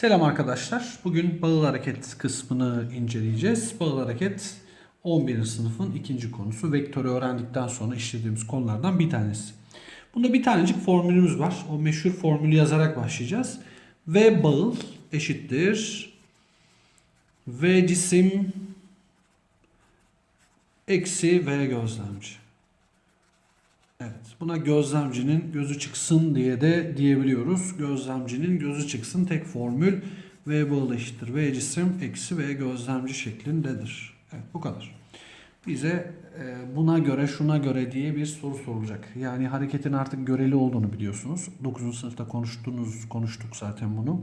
Selam arkadaşlar. Bugün bağıl hareket kısmını inceleyeceğiz. Bağıl hareket 11. sınıfın ikinci konusu. Vektörü öğrendikten sonra işlediğimiz konulardan bir tanesi. Bunda bir tanecik formülümüz var. O meşhur formülü yazarak başlayacağız. V bağıl eşittir. V cisim eksi V gözlemci. Evet, buna gözlemcinin gözü çıksın diye de diyebiliyoruz. Gözlemcinin gözü çıksın tek formül V bağlı eşittir. V cisim eksi V gözlemci şeklindedir. Evet, bu kadar. Bize e, buna göre şuna göre diye bir soru sorulacak. Yani hareketin artık göreli olduğunu biliyorsunuz. 9. sınıfta konuştuğunuz konuştuk zaten bunu.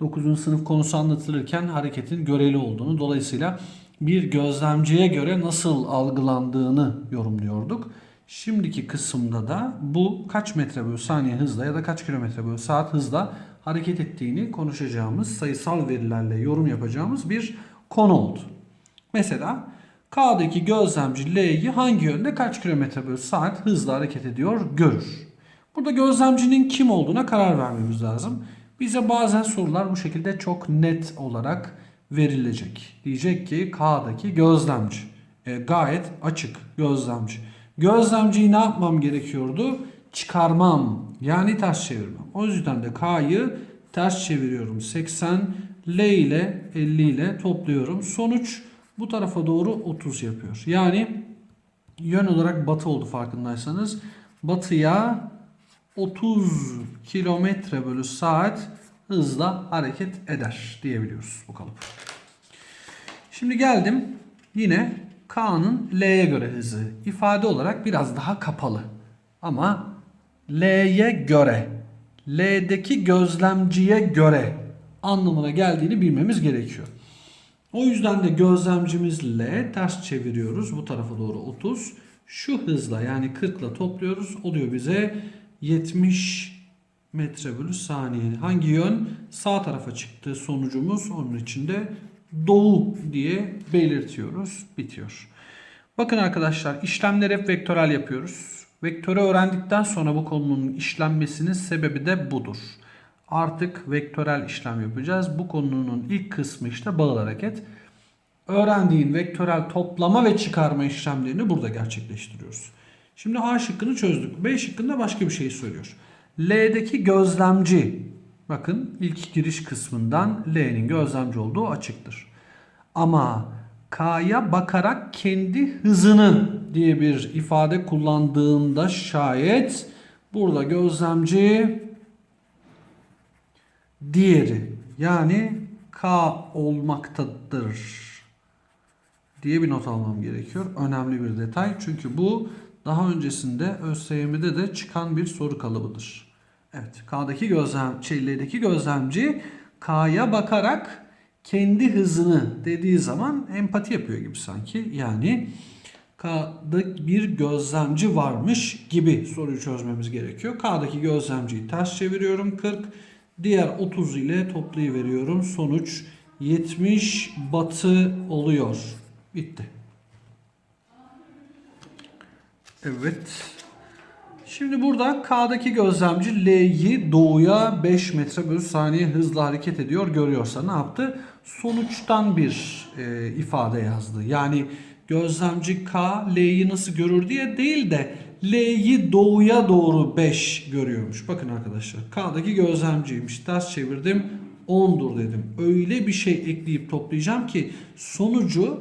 9. sınıf konusu anlatılırken hareketin göreli olduğunu dolayısıyla bir gözlemciye göre nasıl algılandığını yorumluyorduk. Şimdiki kısımda da bu kaç metre bölü saniye hızla ya da kaç kilometre bölü saat hızla hareket ettiğini konuşacağımız sayısal verilerle yorum yapacağımız bir konu oldu. Mesela K'daki gözlemci L'yi hangi yönde kaç kilometre bölü saat hızla hareket ediyor görür. Burada gözlemcinin kim olduğuna karar vermemiz lazım. Bize bazen sorular bu şekilde çok net olarak verilecek. Diyecek ki K'daki gözlemci. E, gayet açık gözlemci. Gözlemciyi ne yapmam gerekiyordu? Çıkarmam. Yani ters çevirmem. O yüzden de K'yı ters çeviriyorum. 80 L ile 50 ile topluyorum. Sonuç bu tarafa doğru 30 yapıyor. Yani yön olarak batı oldu farkındaysanız. Batıya 30 kilometre bölü saat hızla hareket eder diyebiliyoruz bu kalıp. Şimdi geldim yine K'nın L'ye göre hızı ifade olarak biraz daha kapalı. Ama L'ye göre, L'deki gözlemciye göre anlamına geldiğini bilmemiz gerekiyor. O yüzden de gözlemcimiz L ters çeviriyoruz bu tarafa doğru 30. Şu hızla yani 40 ile topluyoruz. Oluyor bize 70 metre bölü saniye. Hangi yön? Sağ tarafa çıktı sonucumuz. Onun için de doğu diye belirtiyoruz. Bitiyor. Bakın arkadaşlar işlemleri hep vektörel yapıyoruz. Vektörü öğrendikten sonra bu konunun işlenmesinin sebebi de budur. Artık vektörel işlem yapacağız. Bu konunun ilk kısmı işte bağıl hareket. Öğrendiğin vektörel toplama ve çıkarma işlemlerini burada gerçekleştiriyoruz. Şimdi A şıkkını çözdük. B şıkkında başka bir şey söylüyor. L'deki gözlemci bakın ilk giriş kısmından L'nin gözlemci olduğu açıktır. Ama K'ya bakarak kendi hızını diye bir ifade kullandığında şayet burada gözlemci diğeri yani K olmaktadır diye bir not almam gerekiyor. Önemli bir detay. Çünkü bu daha öncesinde ÖSYM'de de çıkan bir soru kalıbıdır. Evet, K'daki gözlem, L'deki gözlemci K'ya bakarak kendi hızını dediği zaman empati yapıyor gibi sanki. Yani K'da bir gözlemci varmış gibi soruyu çözmemiz gerekiyor. K'daki gözlemciyi ters çeviriyorum 40. Diğer 30 ile toplayıveriyorum. Sonuç 70 batı oluyor. Bitti. Evet. Şimdi burada K'daki gözlemci L'yi doğuya 5 metre bölü saniye hızla hareket ediyor görüyorsa ne yaptı? Sonuçtan bir e, ifade yazdı. Yani gözlemci K L'yi nasıl görür diye değil de L'yi doğuya doğru 5 görüyormuş. Bakın arkadaşlar K'daki gözlemciymiş. Ters çevirdim 10'dur dedim. Öyle bir şey ekleyip toplayacağım ki sonucu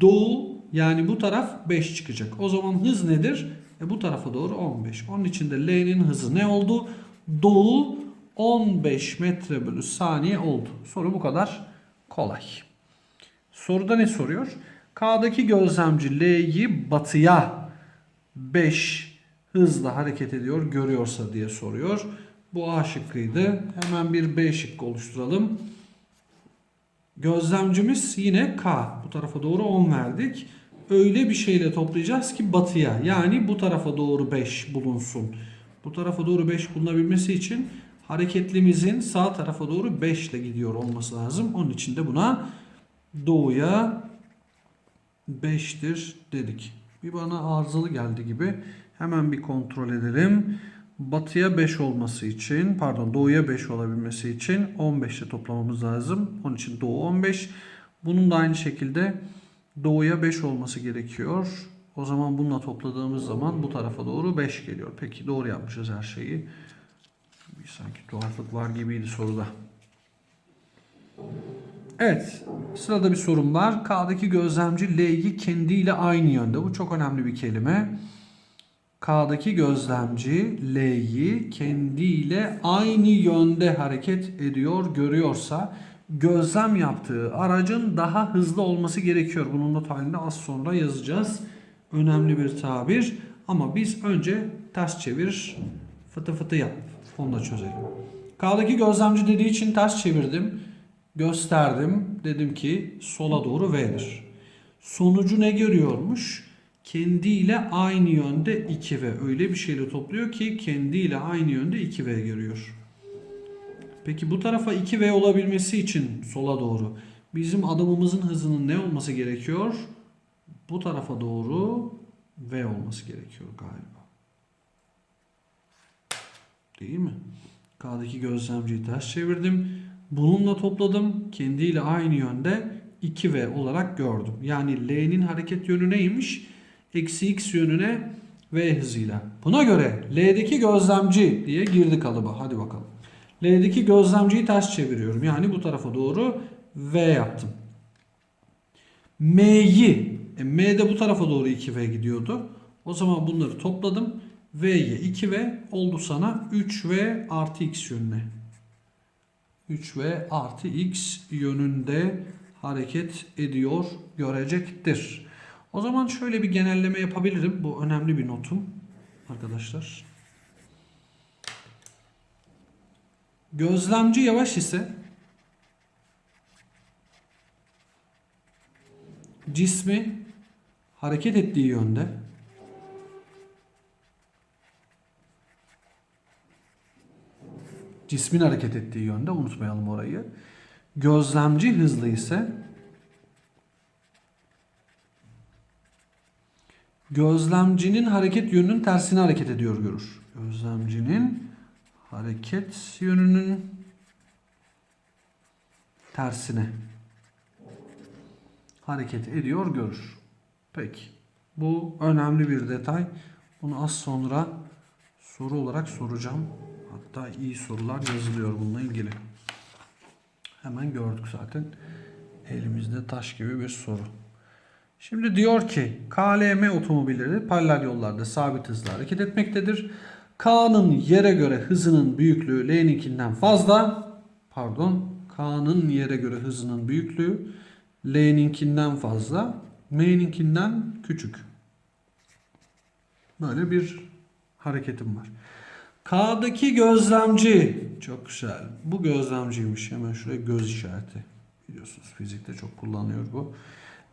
doğu yani bu taraf 5 çıkacak. O zaman hız nedir? E bu tarafa doğru 15. Onun için de L'nin hızı ne oldu? Doğu 15 metre bölü saniye oldu. Soru bu kadar kolay. Soruda ne soruyor? K'daki gözlemci L'yi batıya 5 hızla hareket ediyor görüyorsa diye soruyor. Bu A şıkkıydı. Hemen bir B şıkkı oluşturalım. Gözlemcimiz yine K. Bu tarafa doğru 10 verdik. Öyle bir şeyle toplayacağız ki batıya. Yani bu tarafa doğru 5 bulunsun. Bu tarafa doğru 5 bulunabilmesi için hareketlimizin sağ tarafa doğru 5 ile gidiyor olması lazım. Onun için de buna doğuya 5'tir dedik. Bir bana arızalı geldi gibi. Hemen bir kontrol edelim. batıya 5 olması için pardon doğuya 5 olabilmesi için 15 ile toplamamız lazım. Onun için doğu 15. Bunun da aynı şekilde doğuya 5 olması gerekiyor. O zaman bununla topladığımız zaman bu tarafa doğru 5 geliyor. Peki doğru yapmışız her şeyi. Bir sanki tuhaflık var gibiydi soruda. Evet. Sırada bir sorum var. K'daki gözlemci L'yi kendiyle aynı yönde. Bu çok önemli bir kelime. K'daki gözlemci L'yi kendiyle aynı yönde hareket ediyor görüyorsa gözlem yaptığı aracın daha hızlı olması gerekiyor. Bunun not halinde az sonra yazacağız. Önemli bir tabir. Ama biz önce ters çevir, fıtı fıtı yap. Onu da çözelim. K'daki gözlemci dediği için ters çevirdim. Gösterdim. Dedim ki sola doğru V'dir. Sonucu ne görüyormuş? Kendiyle aynı yönde 2V. Öyle bir şeyle topluyor ki kendiyle aynı yönde 2V görüyor. Peki bu tarafa 2V olabilmesi için sola doğru bizim adımımızın hızının ne olması gerekiyor? Bu tarafa doğru V olması gerekiyor galiba. Değil mi? K'daki gözlemciyi ters çevirdim. Bununla topladım. Kendiyle aynı yönde 2V olarak gördüm. Yani L'nin hareket yönü neymiş? Eksi X yönüne V hızıyla. Buna göre L'deki gözlemci diye girdi kalıba. Hadi bakalım. L'deki gözlemciyi ters çeviriyorum. Yani bu tarafa doğru V yaptım. M'yi, e, M de bu tarafa doğru 2V gidiyordu. O zaman bunları topladım. V'ye 2V oldu sana 3V artı X yönüne. 3V artı X yönünde hareket ediyor görecektir. O zaman şöyle bir genelleme yapabilirim. Bu önemli bir notum arkadaşlar. Gözlemci yavaş ise cismi hareket ettiği yönde cismin hareket ettiği yönde unutmayalım orayı. Gözlemci hızlı ise gözlemcinin hareket yönünün tersine hareket ediyor görür. Gözlemcinin hareket yönünün tersine hareket ediyor görür. Peki. Bu önemli bir detay. Bunu az sonra soru olarak soracağım. Hatta iyi sorular yazılıyor bununla ilgili. Hemen gördük zaten. Elimizde taş gibi bir soru. Şimdi diyor ki KLM otomobilleri paralel yollarda sabit hızla hareket etmektedir. K'nın yere göre hızının büyüklüğü L'ninkinden fazla. Pardon. K'nın yere göre hızının büyüklüğü L'ninkinden fazla. M'ninkinden küçük. Böyle bir hareketim var. K'daki gözlemci. Çok güzel. Bu gözlemciymiş. Hemen şuraya göz işareti. Biliyorsunuz fizikte çok kullanıyor bu.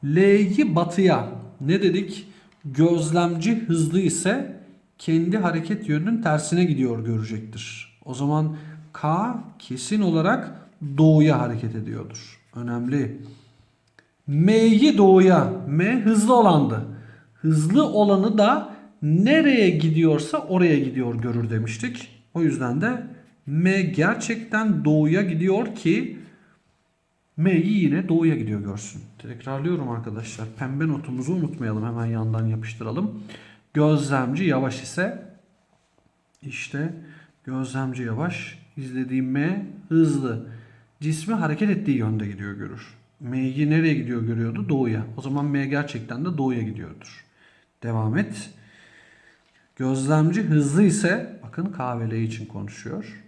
L'yi batıya. Ne dedik? Gözlemci hızlı ise kendi hareket yönünün tersine gidiyor görecektir. O zaman K kesin olarak doğuya hareket ediyordur. Önemli. M'yi doğuya. M hızlı olandı. Hızlı olanı da nereye gidiyorsa oraya gidiyor görür demiştik. O yüzden de M gerçekten doğuya gidiyor ki M'yi yine doğuya gidiyor görsün. Tekrarlıyorum arkadaşlar. Pembe notumuzu unutmayalım. Hemen yandan yapıştıralım. Gözlemci yavaş ise işte gözlemci yavaş. izlediğim M hızlı. Cismi hareket ettiği yönde gidiyor görür. M'yi nereye gidiyor görüyordu? Doğuya. O zaman M gerçekten de doğuya gidiyordur. Devam et. Gözlemci hızlı ise bakın KVL için konuşuyor.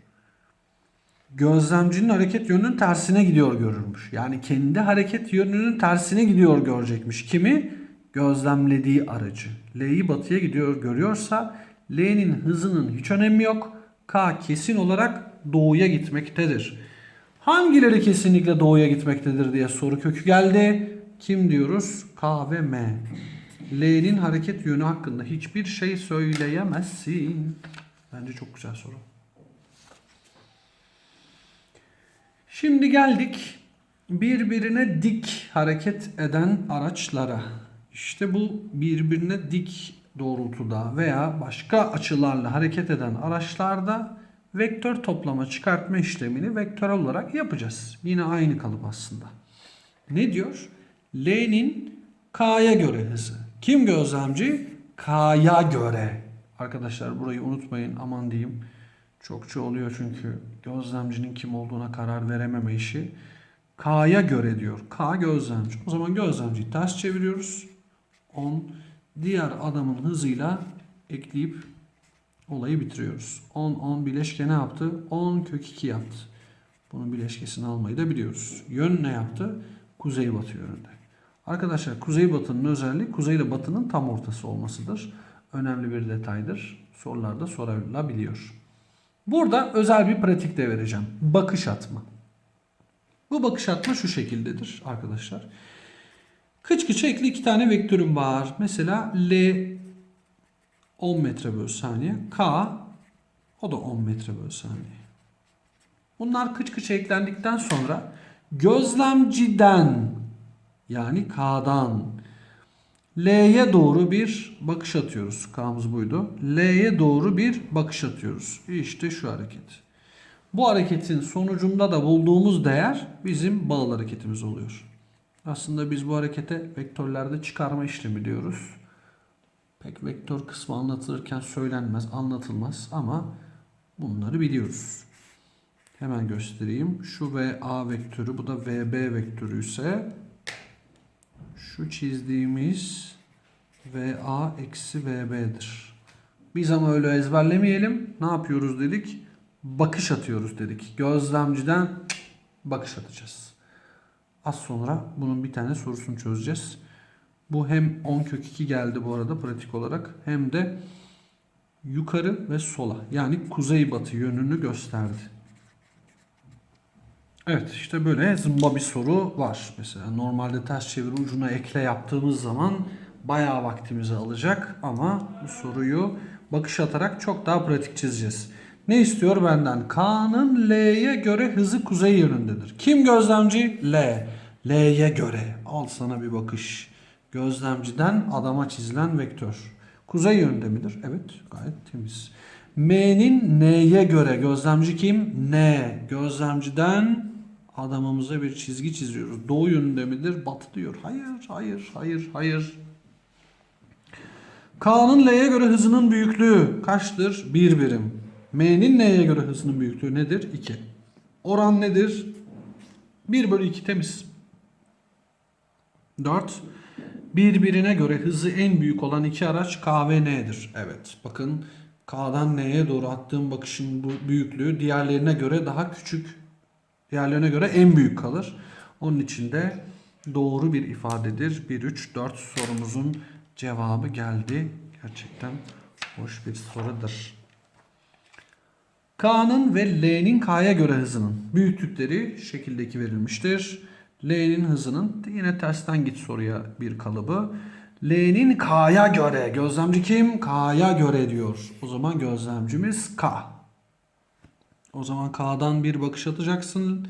Gözlemcinin hareket yönünün tersine gidiyor görürmüş. Yani kendi hareket yönünün tersine gidiyor görecekmiş. Kimi? Gözlemlediği aracı. L'yi batıya gidiyor görüyorsa L'nin hızının hiç önemi yok. K kesin olarak doğuya gitmektedir. Hangileri kesinlikle doğuya gitmektedir diye soru kökü geldi. Kim diyoruz? K ve M. L'nin hareket yönü hakkında hiçbir şey söyleyemezsin. Bence çok güzel soru. Şimdi geldik birbirine dik hareket eden araçlara. İşte bu birbirine dik doğrultuda veya başka açılarla hareket eden araçlarda vektör toplama çıkartma işlemini vektörel olarak yapacağız. Yine aynı kalıp aslında. Ne diyor? L'nin K'ya göre hızı. Kim gözlemci? K'ya göre. Arkadaşlar burayı unutmayın aman diyeyim. Çokça oluyor çünkü gözlemcinin kim olduğuna karar verememe işi. K'ya göre diyor. K gözlemci. O zaman gözlemciyi ters çeviriyoruz. 10 diğer adamın hızıyla ekleyip olayı bitiriyoruz. 10 10 bileşke ne yaptı? 10 kök 2 yaptı. Bunun bileşkesini almayı da biliyoruz. Yön ne yaptı? Kuzeybatı yönünde. Arkadaşlar kuzeybatının özelliği kuzey ile batının tam ortası olmasıdır. Önemli bir detaydır. Sorularda sorulabiliyor. Burada özel bir pratik de vereceğim. Bakış atma. Bu bakış atma şu şekildedir arkadaşlar. Kıç kıça ekli iki tane vektörüm var. Mesela L 10 metre bölü saniye. K o da 10 metre bölü saniye. Bunlar kıç kıça eklendikten sonra gözlemciden yani K'dan L'ye doğru bir bakış atıyoruz. K'mız buydu. L'ye doğru bir bakış atıyoruz. İşte şu hareket. Bu hareketin sonucunda da bulduğumuz değer bizim bağıl hareketimiz oluyor. Aslında biz bu harekete vektörlerde çıkarma işlemi diyoruz. Pek vektör kısmı anlatılırken söylenmez, anlatılmaz ama bunları biliyoruz. Hemen göstereyim. Şu VA vektörü, bu da VB vektörü ise şu çizdiğimiz VA eksi VB'dir. Biz ama öyle ezberlemeyelim. Ne yapıyoruz dedik? Bakış atıyoruz dedik. Gözlemciden bakış atacağız. Az sonra bunun bir tane sorusunu çözeceğiz. Bu hem 10 kök 2 geldi bu arada pratik olarak hem de yukarı ve sola yani kuzey batı yönünü gösterdi. Evet işte böyle zımba bir soru var. Mesela normalde ters çeviri ucuna ekle yaptığımız zaman bayağı vaktimizi alacak ama bu soruyu bakış atarak çok daha pratik çizeceğiz. Ne istiyor benden? K'nın L'ye göre hızı kuzey yönündedir. Kim gözlemci? L. L'ye göre. Al sana bir bakış. Gözlemciden adama çizilen vektör. Kuzey yönünde midir? Evet gayet temiz. M'nin N'ye göre gözlemci kim? N. Gözlemciden adamımıza bir çizgi çiziyoruz. Doğu yönünde midir? Batı diyor. Hayır, hayır, hayır, hayır. K'nın L'ye göre hızının büyüklüğü kaçtır? 1 birim. M'nin N'ye göre hızının büyüklüğü nedir? 2. Oran nedir? 1 bölü 2 temiz. 4. Birbirine göre hızı en büyük olan iki araç K ve N'dir. Evet bakın K'dan N'ye doğru attığım bakışın bu büyüklüğü diğerlerine göre daha küçük. Diğerlerine göre en büyük kalır. Onun için de doğru bir ifadedir. 1, 3, 4 sorumuzun cevabı geldi. Gerçekten hoş bir sorudur. K'nın ve L'nin K'ya göre hızının büyüklükleri şekildeki verilmiştir. L'nin hızının yine tersten git soruya bir kalıbı. L'nin K'ya göre. Gözlemci kim? K'ya göre diyor. O zaman gözlemcimiz K. O zaman K'dan bir bakış atacaksın.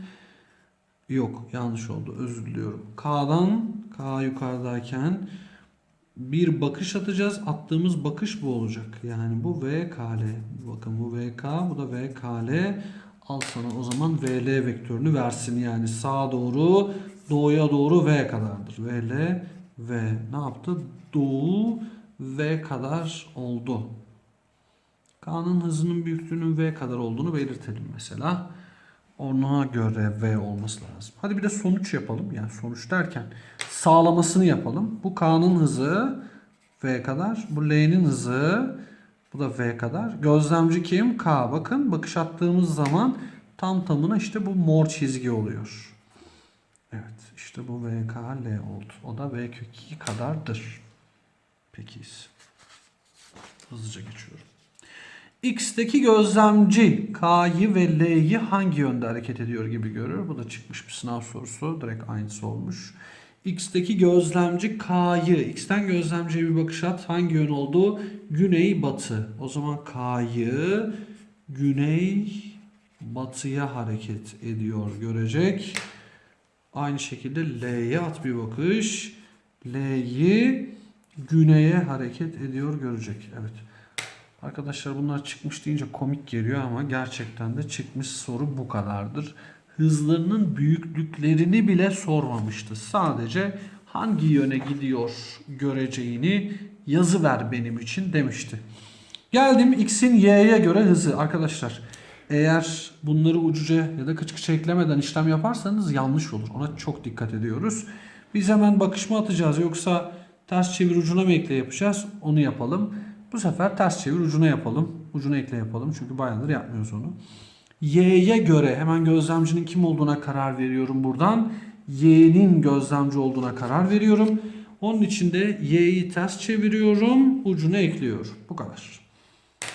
Yok yanlış oldu özür diliyorum. K'dan K yukarıdayken bir bakış atacağız. Attığımız bakış bu olacak. Yani bu VKL. Bakın bu VK, bu da VKL. Al sana o zaman VL vektörünü versin. Yani sağa doğru, doğuya doğru V kadardır. VL, V. Ne yaptı? Doğu V kadar oldu. K'nın hızının büyüklüğünün V kadar olduğunu belirtelim mesela. Ona göre V olması lazım. Hadi bir de sonuç yapalım. Yani sonuç derken sağlamasını yapalım. Bu K'nın hızı V kadar. Bu L'nin hızı bu da V kadar. Gözlemci kim? K. Bakın bakış attığımız zaman tam tamına işte bu mor çizgi oluyor. Evet işte bu VK L oldu. O da V kök 2 kadardır. Peki. Hızlıca geçiyorum. X'teki gözlemci K'yı ve L'yi hangi yönde hareket ediyor gibi görür. Bu da çıkmış bir sınav sorusu. Direkt aynısı olmuş. X'teki gözlemci K'yı, X'ten gözlemciye bir bakış at. Hangi yön oldu? Güney batı. O zaman K'yı güney batıya hareket ediyor görecek. Aynı şekilde L'ye at bir bakış. L'yi güneye hareket ediyor görecek. Evet. Arkadaşlar bunlar çıkmış deyince komik geliyor ama gerçekten de çıkmış soru bu kadardır. Hızlarının büyüklüklerini bile sormamıştı. Sadece hangi yöne gidiyor göreceğini yazı ver benim için demişti. Geldim x'in y'ye göre hızı arkadaşlar. Eğer bunları ucuca ya da kıç kıça eklemeden işlem yaparsanız yanlış olur. Ona çok dikkat ediyoruz. Biz hemen bakışma atacağız yoksa ters çevir ucuna mı ekle yapacağız? Onu yapalım. Bu sefer ters çevir ucuna yapalım. Ucuna ekle yapalım çünkü bayağıdır yapmıyoruz onu. Y'ye göre hemen gözlemcinin kim olduğuna karar veriyorum buradan. Y'nin gözlemci olduğuna karar veriyorum. Onun için de Y'yi ters çeviriyorum. Ucuna ekliyorum. Bu kadar.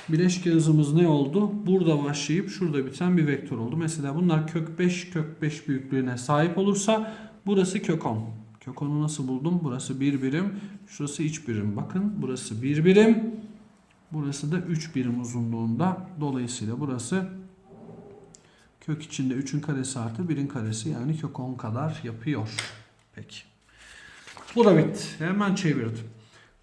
Bileşke hızımız ne oldu? Burada başlayıp şurada biten bir vektör oldu. Mesela bunlar kök 5 kök 5 büyüklüğüne sahip olursa burası kök 10. Kök 10'u nasıl buldum? Burası 1 birim. Şurası iç birim. Bakın burası 1 birim. Burası da 3 birim uzunluğunda. Dolayısıyla burası kök içinde 3'ün karesi artı 1'in karesi yani kök 10 kadar yapıyor. Peki. Bu da bitti. Hemen çevirdim.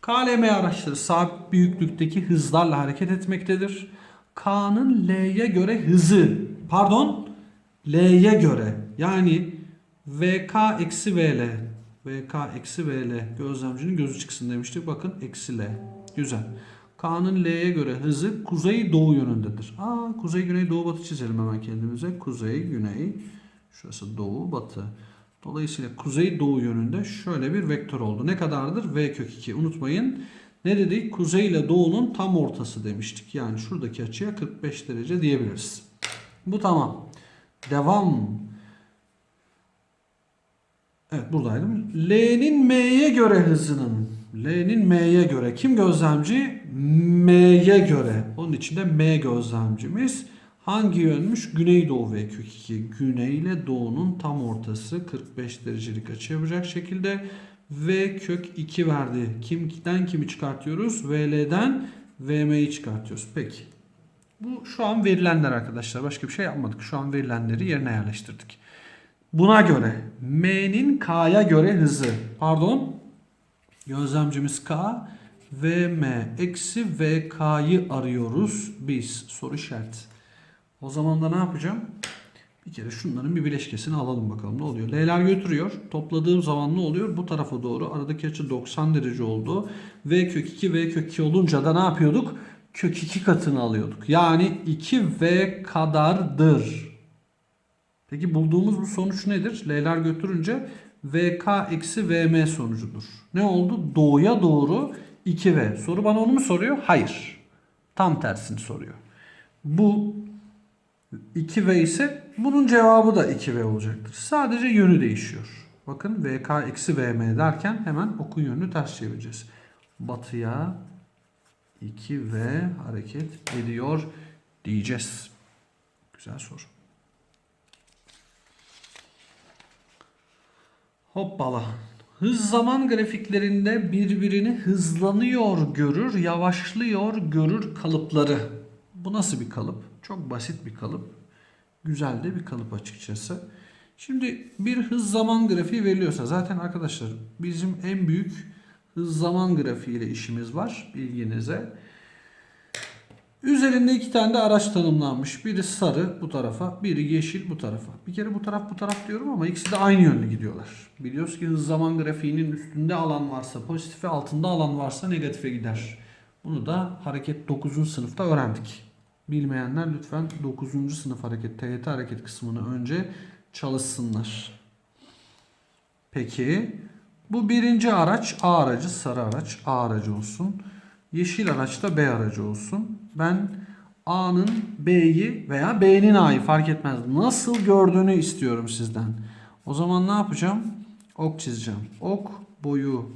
KLM araçları sabit büyüklükteki hızlarla hareket etmektedir. K'nın L'ye göre hızı, pardon, L'ye göre yani VK eksi VL, VK eksi VL gözlemcinin gözü çıksın demiştik. Bakın eksi L. Güzel. K'nın L'ye göre hızı kuzey doğu yönündedir. Aa, kuzey güney doğu batı çizelim hemen kendimize. Kuzey güney, şurası doğu batı. Dolayısıyla kuzey doğu yönünde şöyle bir vektör oldu. Ne kadardır? V kök 2. Unutmayın. Ne dedik? Kuzey ile doğunun tam ortası demiştik. Yani şuradaki açıya 45 derece diyebiliriz. Bu tamam. Devam. Evet buradaydım. L'nin M'ye göre hızının. L'nin M'ye göre. Kim gözlemci? M'ye göre. Onun için de M gözlemcimiz. Hangi yönmüş? Güneydoğu V kök 2. Güney ile doğunun tam ortası 45 derecelik açı yapacak şekilde V kök 2 verdi. Kimden kimi çıkartıyoruz? VL'den VM'yi çıkartıyoruz. Peki. Bu şu an verilenler arkadaşlar. Başka bir şey yapmadık. Şu an verilenleri yerine yerleştirdik. Buna göre M'nin K'ya göre hızı. Pardon. Gözlemcimiz K. VM eksi VK'yı arıyoruz biz. Soru işareti. O zaman da ne yapacağım? Bir kere şunların bir bileşkesini alalım bakalım ne oluyor. L'ler götürüyor. Topladığım zaman ne oluyor? Bu tarafa doğru aradaki açı 90 derece oldu. V kök 2 V kök 2 olunca da ne yapıyorduk? Kök 2 katını alıyorduk. Yani 2V kadardır. Peki bulduğumuz bu sonuç nedir? L'ler götürünce VK eksi VM sonucudur. Ne oldu? Doğuya doğru 2V. Soru bana onu mu soruyor? Hayır. Tam tersini soruyor. Bu 2V ise bunun cevabı da 2V olacaktır. Sadece yönü değişiyor. Bakın VK eksi VM derken hemen okun yönünü ters çevireceğiz. Batıya 2V hareket ediyor diyeceğiz. Güzel soru. Hoppala. Hız zaman grafiklerinde birbirini hızlanıyor görür, yavaşlıyor görür kalıpları. Bu nasıl bir kalıp? Çok basit bir kalıp. Güzel de bir kalıp açıkçası. Şimdi bir hız zaman grafiği veriliyorsa zaten arkadaşlar bizim en büyük hız zaman grafiği ile işimiz var bilginize. Üzerinde iki tane de araç tanımlanmış. Biri sarı bu tarafa, biri yeşil bu tarafa. Bir kere bu taraf bu taraf diyorum ama ikisi de aynı yönlü gidiyorlar. Biliyoruz ki hız zaman grafiğinin üstünde alan varsa pozitife, altında alan varsa negatife gider. Bunu da hareket 9. sınıfta öğrendik. Bilmeyenler lütfen 9. sınıf hareket, TYT hareket kısmını önce çalışsınlar. Peki bu birinci araç A aracı, sarı araç A aracı olsun. Yeşil araç da B aracı olsun. Ben A'nın B'yi veya B'nin A'yı fark etmez. Nasıl gördüğünü istiyorum sizden. O zaman ne yapacağım? Ok çizeceğim. Ok boyu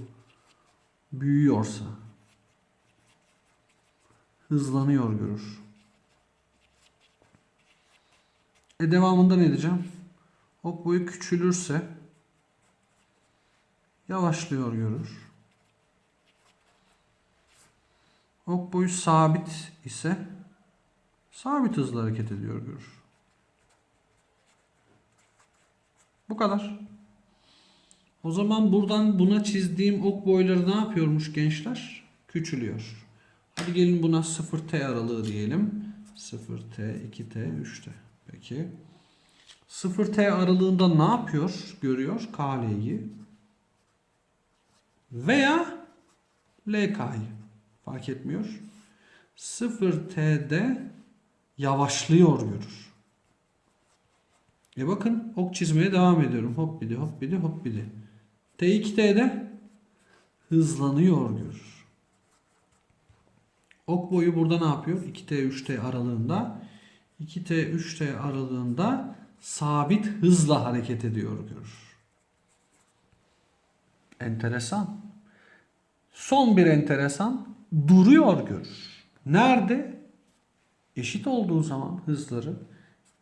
büyüyorsa hızlanıyor görür. E devamında ne diyeceğim? Ok boyu küçülürse yavaşlıyor görür. Ok boyu sabit ise sabit hızla hareket ediyor görür. Bu kadar. O zaman buradan buna çizdiğim ok boyları ne yapıyormuş gençler? Küçülüyor. Hadi gelin buna 0t aralığı diyelim. 0t, 2t, 3t. Peki. 0t aralığında ne yapıyor? Görüyor KL'yi. Veya LK'yı. Fark etmiyor. 0t'de yavaşlıyor görür. E bakın ok çizmeye devam ediyorum. Hop bidi hop bidi hop bidi. T2T'de hızlanıyor görür. Ok boyu burada ne yapıyor? 2T 3T aralığında 2T 3T aralığında sabit hızla hareket ediyor görür. Enteresan. Son bir enteresan duruyor görür. Nerede? Eşit olduğu zaman hızları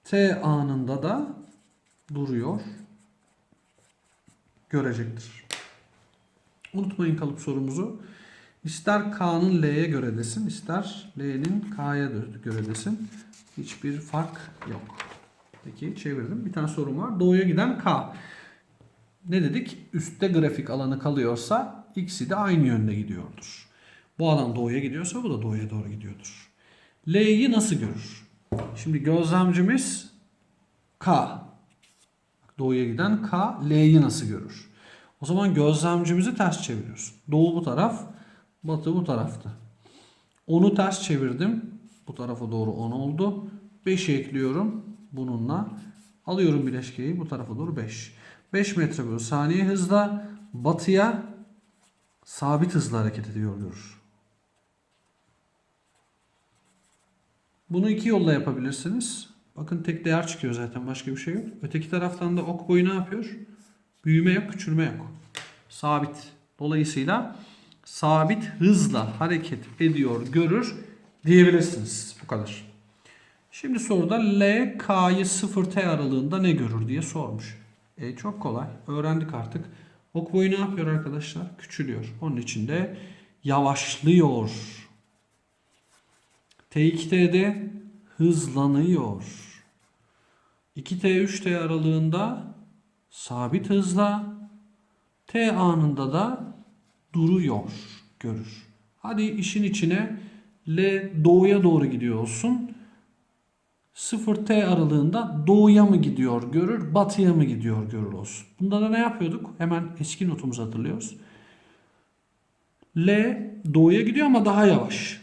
T anında da duruyor görecektir. Unutmayın kalıp sorumuzu. İster K'nın L'ye göre desin, ister L'nin K'ya göre desin. Hiçbir fark yok. Peki çevirdim. Bir tane sorum var. Doğuya giden K. Ne dedik? Üstte grafik alanı kalıyorsa x'i de aynı yönde gidiyordur. Bu adam doğuya gidiyorsa bu da doğuya doğru gidiyordur. L'yi nasıl görür? Şimdi gözlemcimiz K. Doğuya giden K, L'yi nasıl görür? O zaman gözlemcimizi ters çeviriyoruz. Doğu bu taraf, batı bu taraftı. Onu ters çevirdim. Bu tarafa doğru 10 oldu. 5'i ekliyorum bununla. Alıyorum bileşkeyi bu tarafa doğru 5. 5 metre bölü saniye hızla batıya sabit hızla hareket ediyor görür. Bunu iki yolla yapabilirsiniz. Bakın tek değer çıkıyor zaten başka bir şey yok. Öteki taraftan da ok boyu ne yapıyor? Büyüme yok, küçülme yok. Sabit. Dolayısıyla sabit hızla hareket ediyor, görür diyebilirsiniz. Bu kadar. Şimdi soruda L, K'yı 0T aralığında ne görür diye sormuş. E, çok kolay. Öğrendik artık. Ok boyu ne yapıyor arkadaşlar? Küçülüyor. Onun için de yavaşlıyor. T2T'de hızlanıyor. 2T 3T aralığında sabit hızla T anında da duruyor görür. Hadi işin içine L doğuya doğru gidiyor olsun. 0T aralığında doğuya mı gidiyor görür, batıya mı gidiyor görür olsun. Bunda da ne yapıyorduk? Hemen eski notumuzu hatırlıyoruz. L doğuya gidiyor ama daha yavaş.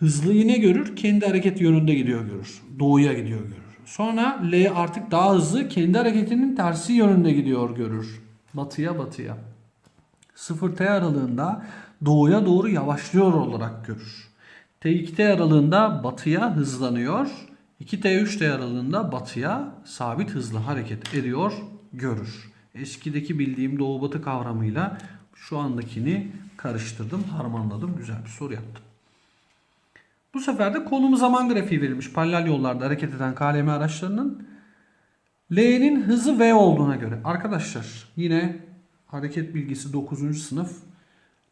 Hızlı yine görür, kendi hareket yönünde gidiyor görür. Doğuya gidiyor görür. Sonra L artık daha hızlı, kendi hareketinin tersi yönünde gidiyor görür. Batıya batıya. 0T aralığında doğuya doğru yavaşlıyor olarak görür. T2T aralığında batıya hızlanıyor. 2T3T aralığında batıya sabit hızla hareket ediyor görür. Eskideki bildiğim doğu batı kavramıyla şu andakini karıştırdım, harmanladım. Güzel bir soru yaptım. Bu sefer de konum zaman grafiği verilmiş paralel yollarda hareket eden KLM araçlarının L'nin hızı V olduğuna göre. Arkadaşlar yine hareket bilgisi 9. sınıf.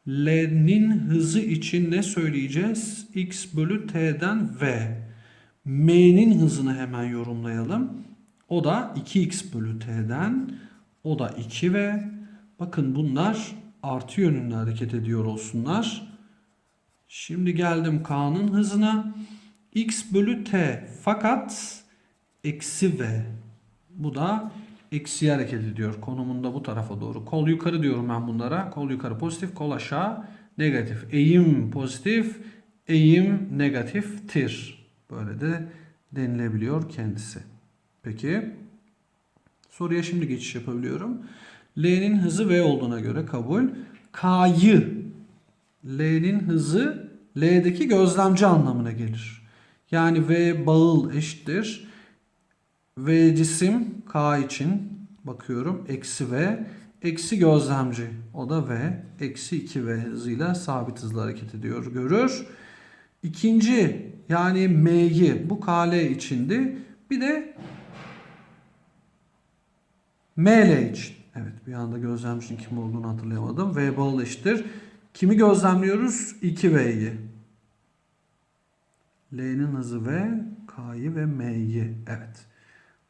L'nin hızı için ne söyleyeceğiz? X bölü T'den V. M'nin hızını hemen yorumlayalım. O da 2x bölü T'den. O da 2V. Bakın bunlar artı yönünde hareket ediyor olsunlar. Şimdi geldim K'nın hızına. X bölü T fakat eksi V. Bu da eksi hareket ediyor. Konumunda bu tarafa doğru. Kol yukarı diyorum ben bunlara. Kol yukarı pozitif, kol aşağı negatif. Eğim pozitif, eğim negatiftir. Böyle de denilebiliyor kendisi. Peki. Soruya şimdi geçiş yapabiliyorum. L'nin hızı V olduğuna göre kabul. K'yı L'nin hızı L'deki gözlemci anlamına gelir. Yani V bağıl eşittir. V cisim K için bakıyorum. Eksi V. Eksi gözlemci. O da V. Eksi 2V hızıyla sabit hızla hareket ediyor. Görür. İkinci yani M'yi bu KL içindi. Bir de ML için. Evet bir anda gözlemcinin kim olduğunu hatırlayamadım. V bağıl eşittir. Kimi gözlemliyoruz? 2V'yi. L'nin hızı V, K'yı ve M'yi. Evet.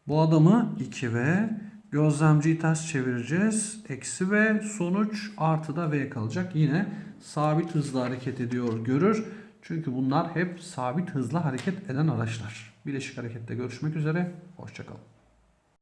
Bu adamı 2V, Gözlemciyi ters çevireceğiz. Eksi V sonuç artı da V kalacak. Yine sabit hızla hareket ediyor görür. Çünkü bunlar hep sabit hızla hareket eden araçlar. Bileşik harekette görüşmek üzere. Hoşçakalın.